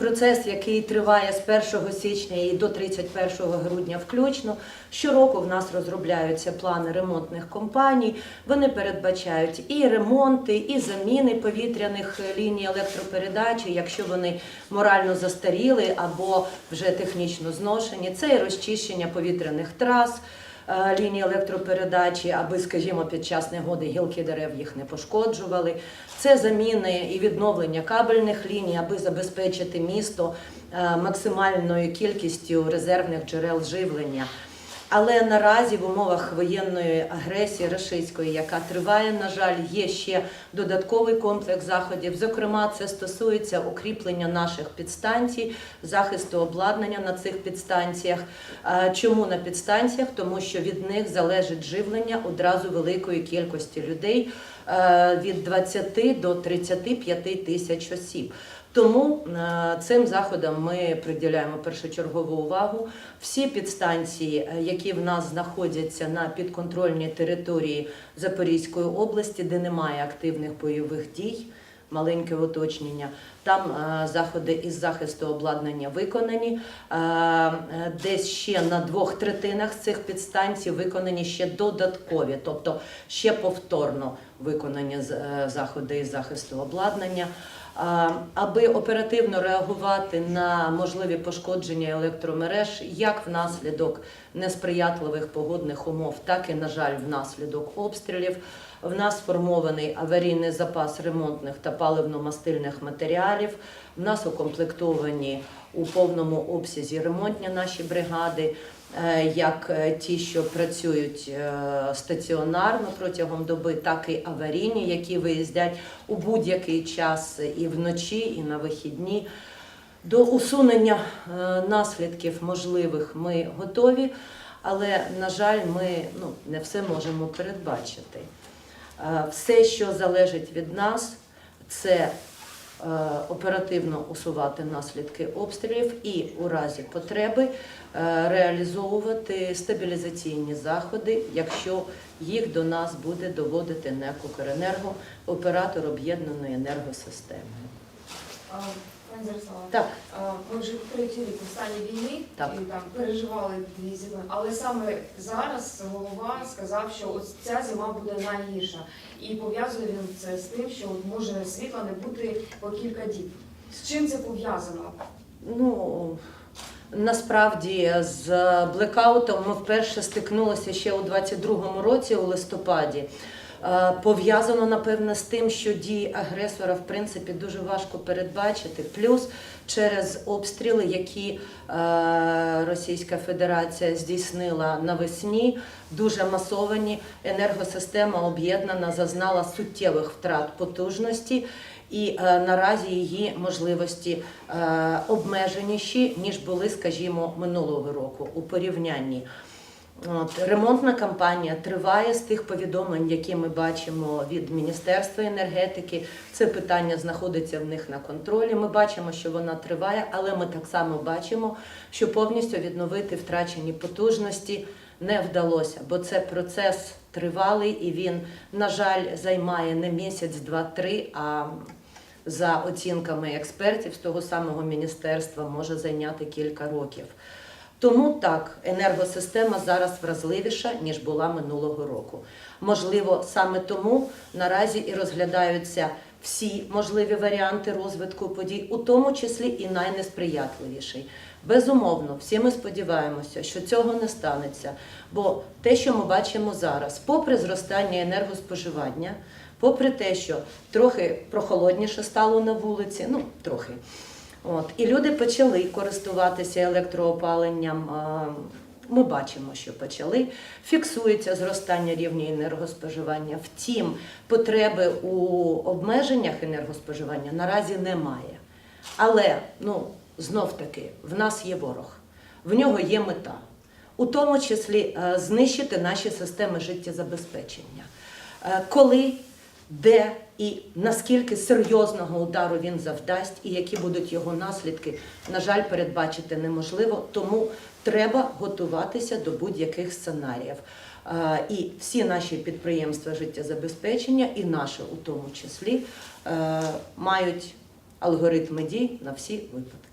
Процес, який триває з 1 січня і до 31 грудня включно, щороку в нас розробляються плани ремонтних компаній. Вони передбачають і ремонти, і заміни повітряних ліній електропередачі, якщо вони морально застаріли або вже технічно зношені. Це і розчищення повітряних трас. Е, Лінії електропередачі, аби, скажімо, під час негоди гілки дерев їх не пошкоджували. Це заміни і відновлення кабельних ліній, аби забезпечити місто е, максимальною кількістю резервних джерел живлення. Але наразі в умовах воєнної агресії рашистської, яка триває, на жаль, є ще додатковий комплекс заходів. Зокрема, це стосується укріплення наших підстанцій, захисту обладнання на цих підстанціях. Чому на підстанціях? Тому що від них залежить живлення одразу великої кількості людей від 20 до 35 тисяч осіб. Тому е, цим заходам ми приділяємо першочергову увагу. Всі підстанції, е, які в нас знаходяться на підконтрольній території Запорізької області, де немає активних бойових дій, маленьке уточнення. Там е, заходи із захисту обладнання виконані. Е, е, Десь ще на двох третинах цих підстанцій виконані ще додаткові, тобто ще повторно виконані заходи із захисту обладнання. Аби оперативно реагувати на можливі пошкодження електромереж, як внаслідок несприятливих погодних умов, так і, на жаль, внаслідок обстрілів. В нас сформований аварійний запас ремонтних та паливно-мастильних матеріалів. В нас укомплектовані у повному обсязі ремонтні наші бригади, е, як е, ті, що працюють е, стаціонарно протягом доби, так і аварійні, які виїздять у будь-який час і вночі, і на вихідні. До усунення наслідків можливих ми готові, але, на жаль, ми ну, не все можемо передбачити. Все, що залежить від нас, це оперативно усувати наслідки обстрілів і у разі потреби е, реалізовувати стабілізаційні заходи, якщо їх до нас буде доводити НЕК «Укренерго», оператор об'єднаної енергосистеми. Пані Зарослава, Так, а, ми вже третій рік у стані війни Так. і там переживали дві зими, але саме зараз голова сказав, що ось ця зима буде найгірша. І пов'язує він це з тим, що от може світла не бути по кілька діб. З чим це пов'язано? Ну насправді з блекаутом ми вперше стикнулися ще у 22-му році, у листопаді. Е, Пов'язано напевне з тим, що дії агресора в принципі дуже важко передбачити. Плюс через обстріли, які е, Російська Федерація здійснила навесні, дуже масовані. Енергосистема об'єднана зазнала суттєвих втрат потужності і е, наразі її можливості е, обмеженіші, ніж були, скажімо, минулого року у порівнянні. От, ремонтна кампанія триває з тих повідомлень, які ми бачимо від Міністерства енергетики. Це питання знаходиться в них на контролі. Ми бачимо, що вона триває, але ми так само бачимо, що повністю відновити втрачені потужності не вдалося, бо це процес тривалий і він, на жаль, займає не місяць, два-три, а за оцінками експертів з того самого міністерства може зайняти кілька років. Тому так, енергосистема зараз вразливіша, ніж була минулого року. Можливо, саме тому наразі і розглядаються всі можливі варіанти розвитку подій, у тому числі і найнесприятливіший. Безумовно, всі ми сподіваємося, що цього не станеться. Бо те, що ми бачимо зараз, попри зростання енергоспоживання, попри те, що трохи прохолодніше стало на вулиці, ну трохи. От, і люди почали користуватися електроопаленням. Ми бачимо, що почали. Фіксується зростання рівня енергоспоживання. Втім, потреби у обмеженнях енергоспоживання наразі немає. Але ну, знов таки, в нас є ворог, в нього є мета, у тому числі е, знищити наші системи життєзабезпечення. Е, Коли де і наскільки серйозного удару він завдасть, і які будуть його наслідки, на жаль, передбачити неможливо. Тому треба готуватися до будь-яких сценаріїв. І всі наші підприємства життєзабезпечення, і наше у тому числі, мають алгоритми дій на всі випадки.